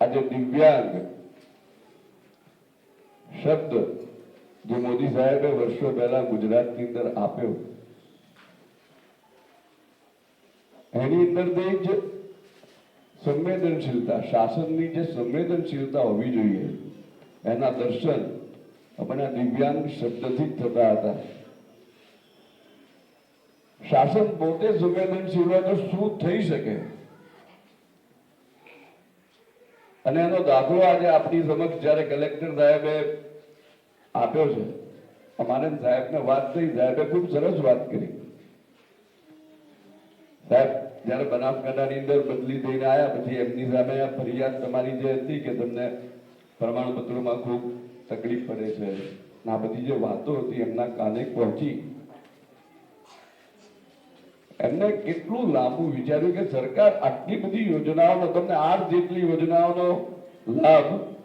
આજે દિવ્યાંગ શબ્દ જે મોદી સાહેબે વર્ષો પહેલા ગુજરાતની અંદર આપ્યો, એની અંદર જે સંવેદનશીલતા, શાસનની જે સંવેદનશીલતા હોવી જોઈએ, એના દર્શન આપણા દિવ્યાંગ શબ્દથી જ થતા હતા. શાસન પોતે સંવેદનશીલ હોય તો શું થઈ શકે? અને એનો દાખલો આજે આપણી સમક્ષ જ્યારે કલેક્ટર સાહેબે આપ્યો છે, અમારે સાહેબને વાત થઈ, સાહેબે ખૂબ સરસ વાત કરી. સાહેબ, જ્યારે બનાસકાંઠાની અંદર બદલી થઈને આવ્યા પછી એમની સામે ફરિયાદ તમારી જે હતી કે તમને પ્રમાણપત્રોમાં ખૂબ તકલીફ પડે છે આ બધી જે વાતો હતી એમના કાને પહોંચી એમને કેટલું લાંબુ વિચાર્યું કે સરકાર આટલી બધી યોજનાઓનો, તમને આઠ જેટલી યોજનાઓનો લાભ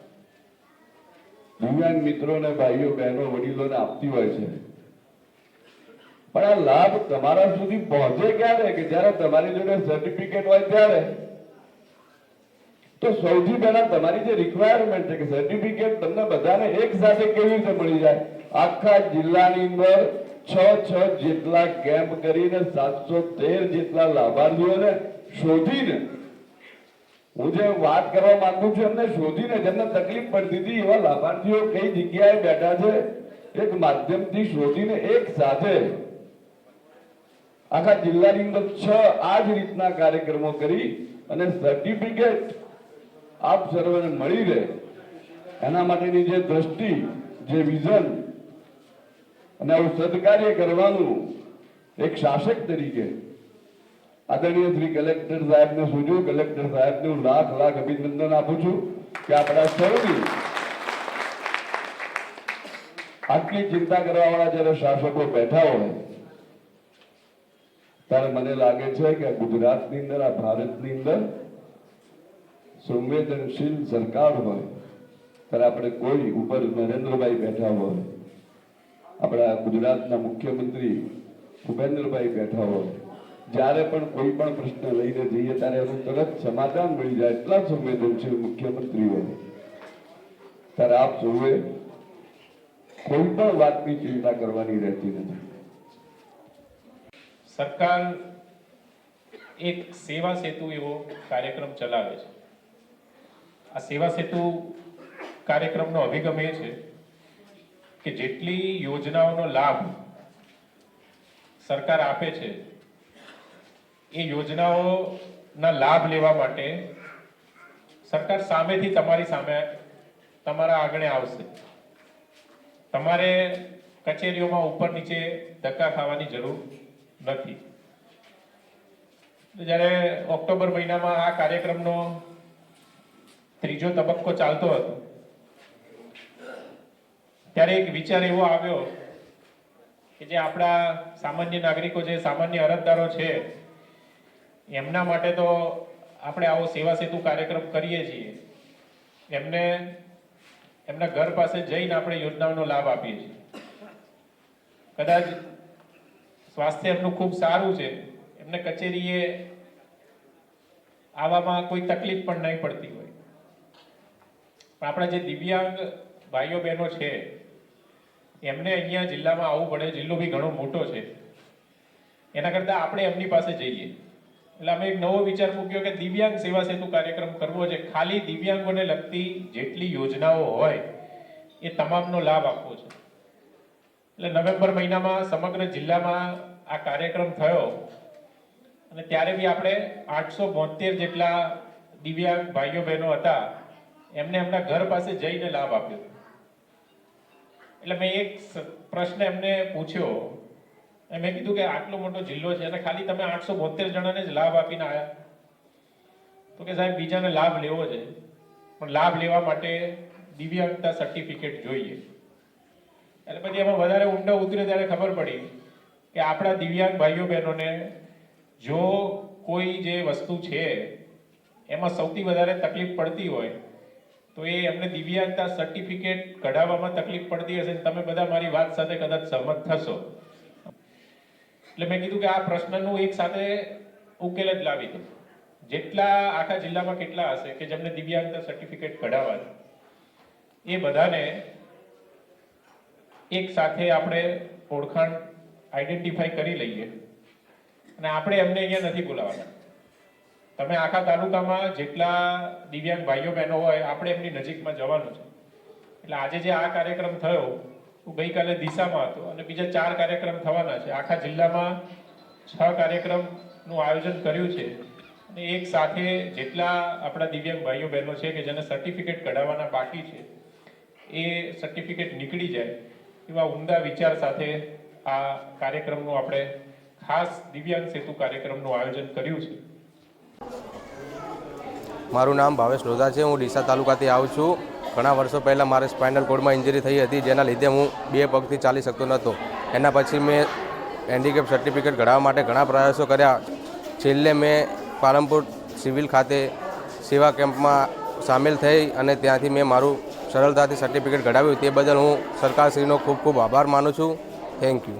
દિવ્યાંગ મિત્રોને ભાઈઓ, બહેનો, વડીલોને આપતી હોય છે. પણ આ લાભ તમારા સુધી પહોંચે ક્યારે? કે જ્યારે તમારી જોડે સર્ટિફિકેટ હોય ત્યારે? તો સૌથી પહેલા તમારી જે રિક્વાયરમેન્ટ છે કે સર્ટિફિકેટ તમને બધાને એક સાથે કેવી રીતે મળી જાય? આખા જિલ્લાની અંદર છ છ જેટલા કેમ્પ કરીને સાતસો તેર જેટલા લાભાર્થીઓને શોધીને, હું જે વાત કરવા માંગુ છું, એમને શોધીને જેમને તકલીફ પડતી હતી, એવા લાભાર્થીઓ કઈ જગ્યાએ બેઠા છે, એક માધ્યમથી શોધીને એક સાથે આખા જિલ્લાની અંદર છ આ જ રીતના કાર્યક્રમો કરી અને સર્ટિફિકેટ આપ સર્વને મળી રહે. એના માટેની જે દ્રષ્ટિ, જે વિઝન અને આવું સદકાર્ય કરવાનું એક શાસક તરીકે આદરણીય શ્રી કલેક્ટર સાહેબને સૂચવું કલેક્ટર સાહેબને હું લાખ લાખ અભિનંદન આપું છું કે આપણા સૌની આટલી ચિંતા કરવાવાળા જ્યારે શાસકો બેઠા હોય, ત્યારે મને લાગે છે કે ગુજરાતની અંદર, આ ભારતની અંદર સંવેદનશીલ સરકાર હોય, ત્યારે આપણે કોઈ ઉપર નરેન્દ્રભાઈ બેઠા હોય આપણા ગુજરાતના મુખ્યમંત્રી ભૂપેન્દ્રભાઈ બેઠા હોય, જ્યારે પણ કોઈ પણ પ્રશ્ન લઈને જઈએ, ત્યારે એનું તરત સમાધાન મળી જાય, એટલા સંવેદનશીલ મુખ્યમંત્રી ત્યારે આપ સૌએ કોઈ પણ વાતની ચિંતા કરવાની રહેતી નથી. સરકાર એક સેવા સેતુ એવો કાર્યક્રમ ચલાવે છે. આ સેવા સેતુ કાર્યક્રમનો અભિગમ એ છે કે જેટલી યોજનાઓનો લાભ સરકાર આપે છે, એ યોજનાઓના લાભ લેવા માટે સરકાર સામેથી તમારી સામે તમારા આગળ આવશે. તમારે કચેરીઓમાં ઉપર નીચે ધક્કા ખાવાની જરૂર નથી. જ્યારે ઓક્ટોબર મહિનામાં આ કાર્યક્રમનો ત્રીજો તબક્કો ચાલતો હતો ત્યારે એક વિચાર એવો આવ્યો કે જે આપણા સામાન્ય નાગરિકો જે સામાન્ય અરજદારો છે, એમના માટે તો આપણે આવો સેવા સેતુ કાર્યક્રમ કરીએ છીએ. એમને, એમના ઘર પાસે જઈને આપણે યોજનાઓનો લાભ આપીએ છીએ. કદાચ સ્વાસ્થ્ય એમનું ખૂબ સારું છે, એમને કચેરીએ આવવામાં કોઈ તકલીફ પણ નહીં પડતી હોય. પણ આપણા જે દિવ્યાંગ ભાઈઓ બહેનો છે એમને અહીંયા જિલ્લામાં આવવું પડે, જિલ્લો બી ઘણો મોટો છે. એના કરતાં આપણે એમની પાસે જઈએ. એટલે અમે એક નવો વિચાર મૂક્યો કે દિવ્યાંગ સેવા સેતુ કાર્યક્રમ કરવો છે. ખાલી દિવ્યાંગોને લગતી જેટલી યોજનાઓ હોય, એ તમામનો લાભ આપવો છે. એટલે નવેમ્બર મહિનામાં સમગ્ર જિલ્લામાં આ કાર્યક્રમ થયો. અને ત્યારે બી આપણે આઠસો બોતેર જેટલા દિવ્યાંગ ભાઈઓ બહેનો હતા. એમને એમના ઘર પાસે જઈને લાભ આપ્યો. એટલે મેં એક પ્રશ્ન એમને પૂછ્યો. મેં કીધું કે આટલો મોટો જિલ્લો છે અને ખાલી તમે આઠસો બોતેર જણાને જ લાભ આપીને આવ્યા તો કે સાહેબ, બીજાને લાભ લેવો છે. પણ લાભ લેવા માટે દિવ્યાંગતા સર્ટિફિકેટ જોઈએ. એટલે પછી એમાં વધારે ઊંડા ઉતરે ત્યારે ખબર પડી કે આપણા દિવ્યાંગ ભાઈઓ બહેનોને જો કોઈ જે વસ્તુ છે, એમાં સૌથી વધારે તકલીફ પડતી હોય તો એ એમને દિવ્યાંગતા સર્ટિફિકેટ કઢાવવામાં તકલીફ પડતી હશે તમે બધા મારી વાત સાથે કદાચ સહમત થશો. એટલે મેં કીધું કે આ પ્રશ્નનું એક સાથે ઉકેલ જ લાવી દો જેટલા આખા જિલ્લામાં કેટલા હશે કે જેમને દિવ્યાંગતા સર્ટિફિકેટ કઢાવવા એ બધાને એક સાથે આપણે ઓળખાણ આઈડેન્ટિફાઈ કરી લઈએ. અને આપણે એમને અહીંયા નથી બોલાવવાના. તમે આખા તાલુકામાં જેટલા દિવ્યાંગ ભાઈઓ બહેનો હોય, આપણે એમની નજીકમાં જવાનું છે. એટલે આજે જે આ કાર્યક્રમ થયો, હું ગઈકાલે દિશામાં હતો અને બીજા ચાર કાર્યક્રમ થવાના છે. આખા જિલ્લામાં છ કાર્યક્રમનું આયોજન કર્યું છે. અને એક સાથે જેટલા આપણા દિવ્યાંગ ભાઈઓ બહેનો છે કે જેને સર્ટિફિકેટ કઢાવવાના બાકી છે, એ સર્ટિફિકેટ નીકળી જાય એવા ઉમદા વિચાર સાથે આ કાર્યક્રમનું આપણે ખાસ દિવ્યાંગ સેતુ કાર્યક્રમનું આયોજન કર્યું છે. મારું નામ ભાવેશ લોધા છે, હું ડીસા તાલુકાથી આવું છું. ઘણા વર્ષો પહેલાં મારે સ્પાઇનલ કોડમાં ઇન્જરી થઈ હતી, જેના લીધે હું બે પગથી ચાલી શકતો નહોતો. એના પછી મેં હેન્ડીકેપ સર્ટિફિકેટ ઘડાવવા માટે ઘણા પ્રયાસો કર્યા. છેલ્લે મેં પાલનપુર સિવિલ ખાતે સેવા કેમ્પમાં સામેલ થઈ અને ત્યાંથી મેં મારું સરળતાથી સર્ટિફિકેટ ઘડાવ્યું. તે બદલ હું સરકારશ્રીનો ખૂબ ખૂબ આભાર માનું છું. Thank you.